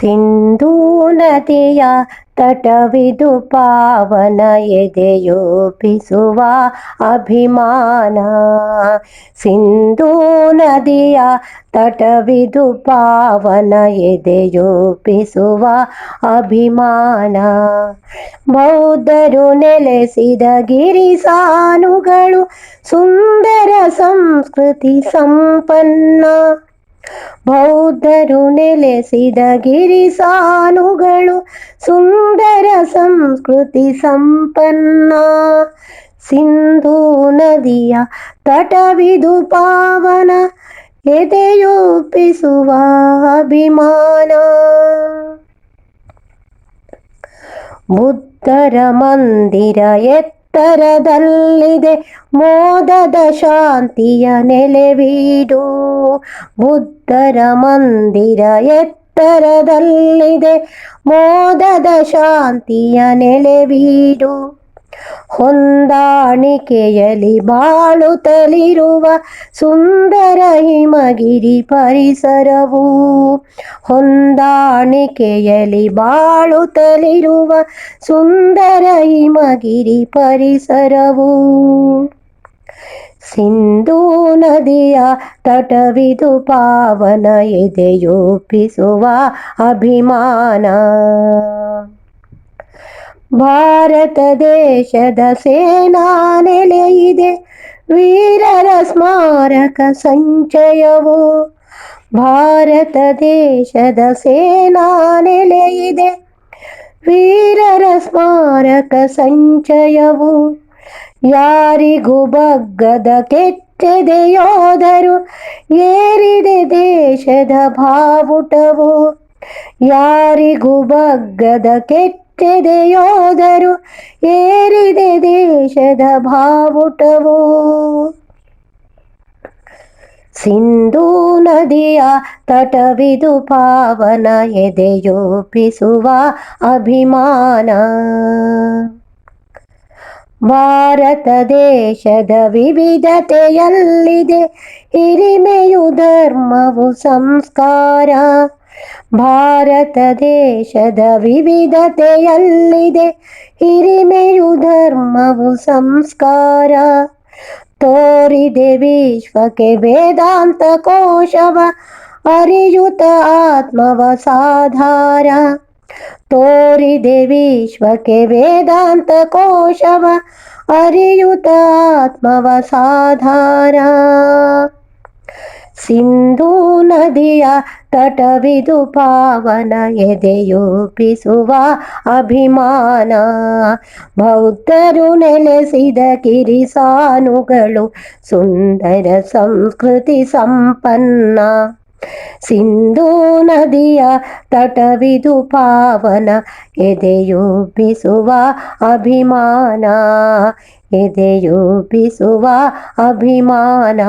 ಸಿಂಧೂ ನದಿಯ ತಟವಿದು ಪಾವನ ಎದೆಯೋಪಿಸುವ ಅಭಿಮಾನ. ಸಿಂಧೂ ನದಿಯ ತಟವಿದು ಪಾವನ ಎದೆಯೋಪಿಸುವ ಅಭಿಮಾನ. ಬೌದ್ಧರು ನೆಲೆಸಿದ ಗಿರಿಸಾನುಗಳು ಸುಂದರ ಸಂಸ್ಕೃತಿ ಸಂಪನ್ನ. ಬೌದ್ಧರು ನೆಲೆಸಿದ ಗಿರಿಸಾನುಗಳು ಸುಂದರ ಸಂಸ್ಕೃತಿ ಸಂಪನ್ನ. ಸಿಂಧೂ ನದಿಯ ತಟವಿದು ಪಾವನ ಎದೆಯೊಪ್ಪಿಸುವ ಅಭಿಮಾನ. ಬುದ್ಧರ ಮಂದಿರ ಎತ್ತರದಲ್ಲಿದೆ ಮೋದದ ಶಾಂತಿಯ ನೆಲೆವೀಡು. ಬುದ್ಧರ ಮಂದಿರ ಎತ್ತರದಲ್ಲಿದೆ. ಮೋದದ ಶಾಂತಿಯ ನೆಲೆವೀಡು. ಹೊಂದಾಣಿಕೆಯಲ್ಲಿ ಬಾಳುತ್ತಲಿರುವ ಸುಂದರ ಹಿಮಗಿರಿ ಪರಿಸರವು ಹೊಂದಾಣಿಕೆಯಲ್ಲಿ ಬಾಳುತ್ತಲಿರುವ ಸುಂದರ ಹಿಮಗಿರಿ ಪರಿಸರವು. ಸಿಂಧೂ ನದಿಯ ತಟವಿದು ಪಾವನ ಎದೆಯೊಪ್ಪಿಸುವ ಅಭಿಮಾನ. ಭಾರತ ದೇಶದ ಸೇನಾ ನೆಲೆಯಿದೆ ವೀರರ ಸ್ಮಾರಕ ಸಂಚಯವು? ಭಾರತ ದೇಶದ ಸೇನಾ ನೆಲೆಯಿದೆ ವೀರರ ಸ್ಮಾರಕ ಸಂಚಯವು? ಯಾರಿಗೂ ಬಗ್ಗದ ಕೆಚ್ಚದೆ ಯೋಧರು, ಏರಿದೆ ದೇಶದ ಭಾವುಟವು ಯಾರಿಗೂ ಬಗ್ಗದ ಕೆಚ್ಚದೆ ಯೋಧರು ಏರಿದೆ ದೇಶದ ಭಾವುಟವು ಸಿಂಧೂ ನದಿಯ ತಟವಿದು ಪಾವನ ಎದೆಯೋಪಿಸುವ ಅಭಿಮಾನ. ಭಾರತ ದೇಶದ ವಿವಿಧತೆಯಲ್ಲಿದೆ, ಹಿರಿಮೆಯು ಧರ್ಮವು ಸಂಸ್ಕಾರ. ಭಾರತ ದೇಶದ ವಿವಿಧತೆಯಲ್ಲಿದೆ ಹಿರಿಮೆಯು ಧರ್ಮವು ಸಂಸ್ಕಾರ ತೋರಿದೆ ವಿಶ್ವಕ್ಕೆ ವೇದಾಂತ ಕೋಶವ ಅರಿಯುತ ಆತ್ಮವ ಸಾಧಾರ ತೋರಿದೆ ವಿಶ್ವಕ್ಕೆ ವೇದಾಂತ ಕೋಶವ ಅರಿಯುತ ಆತ್ಮವ ಸಾಧಾರ ಸಿಂಧೂ ನದಿಯ ತಟವಿದು ಪಾವನ ಎದೆಯೊಪ್ಪಿಸುವ ಅಭಿಮಾನ. ಬೌದ್ಧರು ನೆಲೆಸಿದ ಕಿರಿಸಾನುಗಳು ಸುಂದರ ಸಂಸ್ಕೃತಿ ಸಂಪನ್ನ. ಸಿಂಧೂ ನದಿಯ ತಟವಿದು ಪಾವನ ಎದೆಯೂಪಿಸುವ ಅಭಿಮಾನ. ಎದೆಯೂಪಿಸುವ ಅಭಿಮಾನ.